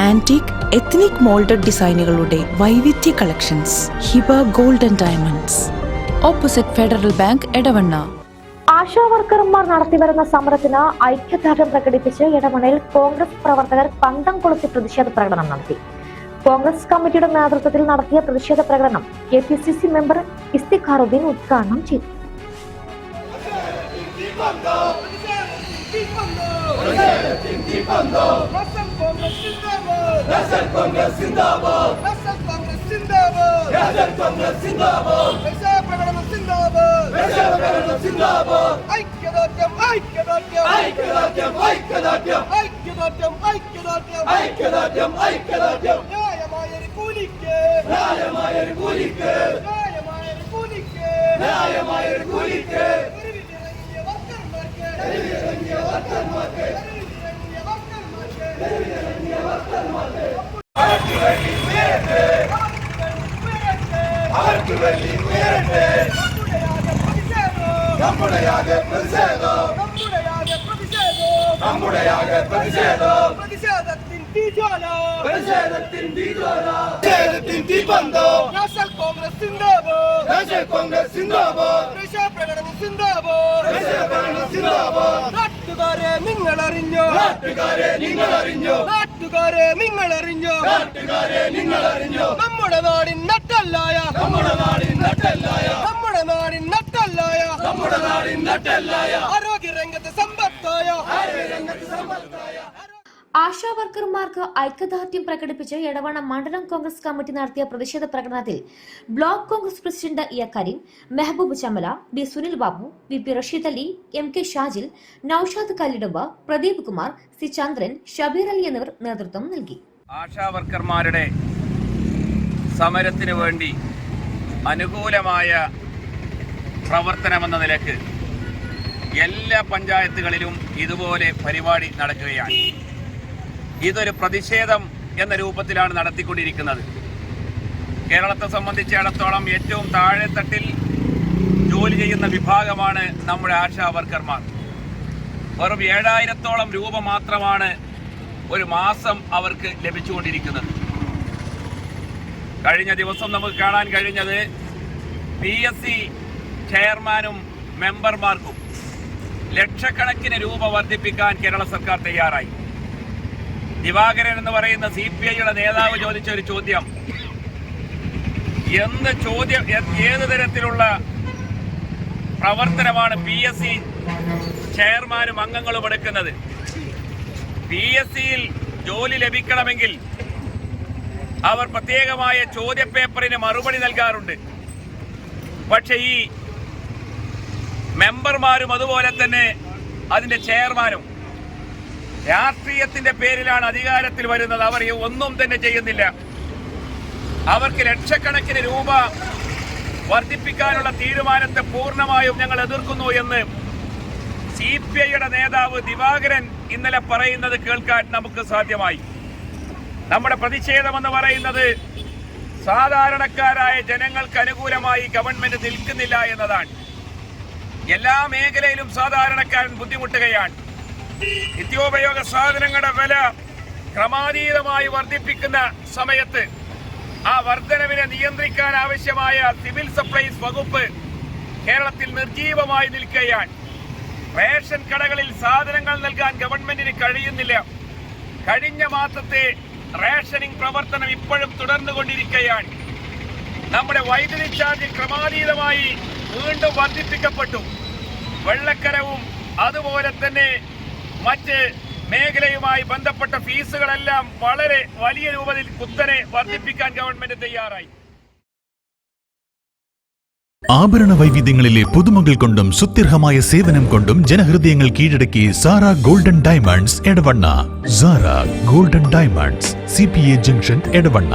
Antique ethnic moulded ഡിസൈനുകളുടെ വൈവിധ്യ collections Hiba golden and diamonds opposite Federal Bank Edavanna Asha വർക്കർമാർ നടത്തിവരുന്ന സമരത്തിന് ഐക്യദാർഢ്യം പ്രകടിപ്പിച്ച് ഇടമണയിൽ കോൺഗ്രസ് പ്രവർത്തകർ പന്തം കൊളുത്തി പ്രതിഷേധ പ്രകടനം നടത്തി കോൺഗ്രസ് കമ്മിറ്റിയുടെ നേതൃത്വത്തിൽ നടത്തിയ പ്രതിഷേധ പ്രകടനം K P C C member Isthikharuddin ഉദ്ഘാടനം ചെയ്തു कांग्रेस जिंदाबाद नसल कांग्रेस जिंदाबाद नसल कांग्रेस जिंदाबाद नसल कांग्रेस जिंदाबाद वैसा प्रकरण जिंदाबाद वैसा प्रकरण जिंदाबाद ऐक्यदार्ढ्യം ऐक्यदार्ढ്യം ऐक्यदार्ढ്യം ऐक्यदार्ढ്യം ऐक्यदार्ढ്യം ऐक्यदार्ढ്യം ऐक्यदार्ढ്യം ऐक्यदार्ढ്യം ന്യായമായൊരു കൂലിക്ക് ന്യായമായൊരു കൂലിക്ക് ന്യായമായൊരു കൂലിക്ക് ന്യായമായൊരു കൂലിക്ക് തെരുവിലിറങ്ങിയ വർക്കർമാർക്ക് തെരുവിലിറങ്ങിയ വർക്കർമാർക്ക് നമ്മുടെയാകെ പ്രതിഷേധം നമ്മുടെയാകെ പ്രതിഷേധം പ്രതിഷേധത്തിൻ തീജ്വാല പ്രതിഷേധത്തിൻ തീജ്വാല പ്രതിഷേധത്തിൻ തീപന്തം നാഷണൽ കോൺഗ്രസ് സിന്ദാബാദ്. നാഷണൽ കോൺഗ്രസ് സിന്ദാബാദ്. പ്രതിഷേധ പ്രകടനം സിന്ദാബാദ്. പ്രതിഷേധ പ്രകടനം സിന്ദാബാദ്. നാട്ടുകാരെ നിങ്ങൾ അറിഞ്ഞോ നാട്ടുകാരെ നിങ്ങൾ അറിഞ്ഞോ നാട്ടുകാരെ നിങ്ങൾ അറിഞ്ഞോ നാട്ടുകാരെ നിങ്ങൾ അറിഞ്ഞോ നമ്മുടെ നാടിൻ നട്ടല്ലായ. നമ്മുടെ നാടിൻ നട്ടല്ലായ. നമ്മുടെ നാടിൻ നട്ടല്ലായ. നമ്മുടെ നാടിൻ നട്ടല്ലായ. ആരോഗ്യ രംഗത്തെ സമ്പത്തായ. ആരോഗ്യ രംഗത്തെ സമ്പത്തായ. ആശാ വർക്കർമാർക്ക് ഐക്യദാർഢ്യം പ്രകടിപ്പിച്ച് എടവണ്ണ മണ്ഡലം കോൺഗ്രസ് കമ്മിറ്റി നടത്തിയ പ്രതിഷേധ പ്രകടനത്തിൽ block Congress president E Kareem Mehboob Chamala B Sunil Babu V P Rasheed Ali M K Shajil Naushad Kallidumb Pradeep Kumar C Chandran Shabeer Ali എന്നിവർ നേതൃത്വം നൽകി. ആശാ വർക്കർമാരുടെ സമരത്തിന് വേണ്ടി അനുകൂലമായ പ്രവർത്തനമെന്ന നിലയ്ക്ക് എല്ലാ പഞ്ചായത്തുകളിലും ഇതുപോലെ പരിപാടി നടക്കുകയാണ്. ഇതൊരു പ്രതിഷേധം എന്ന രൂപത്തിലാണ് നടത്തിക്കൊണ്ടിരിക്കുന്നത്. കേരളത്തെ സംബന്ധിച്ചിടത്തോളം ഏറ്റവും താഴെത്തട്ടിൽ ജോലി ചെയ്യുന്ന വിഭാഗമാണ് നമ്മുടെ ആശാ വർക്കർമാർ. വെറും ഏഴായിരത്തോളം രൂപ മാത്രമാണ് ഒരു മാസം അവർക്ക് ലഭിച്ചുകൊണ്ടിരിക്കുന്നത്. കഴിഞ്ഞ ദിവസം നമുക്ക് കാണാൻ കഴിഞ്ഞത് പി എസ് സി ചെയർമാനും മെമ്പർമാർക്കും ലക്ഷക്കണക്കിന് രൂപ വർദ്ധിപ്പിക്കാൻ കേരള സർക്കാർ തയ്യാറായി. ദിവാകരൻ എന്ന് പറയുന്ന സി പി ഐയുടെ നേതാവ് ചോദിച്ച ഒരു ചോദ്യം. എന്ത് ചോദ്യം ഏത് തരത്തിലുള്ള പ്രവർത്തനമാണ് പി എസ് സി ചെയർമാനും അംഗങ്ങളും എടുക്കുന്നത്? പി എസ് സിയിൽ ജോലി ലഭിക്കണമെങ്കിൽ അവർ പ്രത്യേകമായ ചോദ്യപേപ്പറിന് മറുപടി നൽകാറുണ്ട്. പക്ഷെ ഈ മെമ്പർമാരും അതുപോലെ തന്നെ അതിന്റെ ചെയർമാനും രാഷ്ട്രീയത്തിന്റെ പേരിലാണ് അധികാരത്തിൽ വരുന്നത്. അവർ ഒന്നും തന്നെ ചെയ്യുന്നില്ല. അവർക്ക് ലക്ഷക്കണക്കിന് രൂപ വർദ്ധിപ്പിക്കാനുള്ള തീരുമാനത്തെ പൂർണമായും ഞങ്ങൾ എതിർക്കുന്നു എന്ന് സി പി ഐയുടെ നേതാവ് ദിവാകരൻ ഇന്നലെ പറയുന്നത് കേൾക്കാൻ നമുക്ക് സാധ്യമായി. നമ്മുടെ പ്രതിഷേധമെന്ന് പറയുന്നത് സാധാരണക്കാരായ ജനങ്ങൾക്ക് അനുകൂലമായി ഗവൺമെന്റ് നിൽക്കുന്നില്ല എന്നതാണ്. എല്ലാ മേഖലയിലും സാധാരണക്കാരൻ ബുദ്ധിമുട്ടുകയാണ്. നിത്യോപയോഗ സാധനങ്ങളുടെ വില ക്രമാതീതമായി വർദ്ധിപ്പിക്കുന്ന സമയത്ത് ആ വർധനവിനെ നിയന്ത്രിക്കാൻ ആവശ്യമായ സിവിൽ സപ്ലൈസ് വകുപ്പ് കേരളത്തിൽ നിർജീവമായി നിൽക്കുകയാണ്. റേഷൻ കടകളിൽ സാധനങ്ങൾ നൽകാൻ ഗവൺമെന്റിന് കഴിയുന്നില്ല. കഴിഞ്ഞ മാസത്തെ റേഷനിങ് പ്രവർത്തനം ഇപ്പോഴും തുടർന്നുകൊണ്ടിരിക്കുകയാണ്. നമ്മുടെ വൈദ്യുതി ചാർജ് ക്രമാതീതമായി വീണ്ടും വർദ്ധിപ്പിക്കപ്പെട്ടു. വെള്ളക്കരവും അതുപോലെ തന്നെ മറ്റ് മേഖലയുമായി ബന്ധപ്പെട്ട ഫീസുകളെല്ലാം വളരെ വലിയ രൂപത്തിൽ കുത്തനെ വർദ്ധിപ്പിക്കാൻ ഗവൺമെന്റ് തയ്യാറായി. ആഭരണ വൈവിധ്യങ്ങളിലെ പുതുമകൾ കൊണ്ടും സുത്യർഹമായ സേവനം കൊണ്ടും ജനഹൃദയങ്ങൾ കീഴടക്കി Sara golden diamonds Edavanna. Sara golden diamonds C junction Edavanna.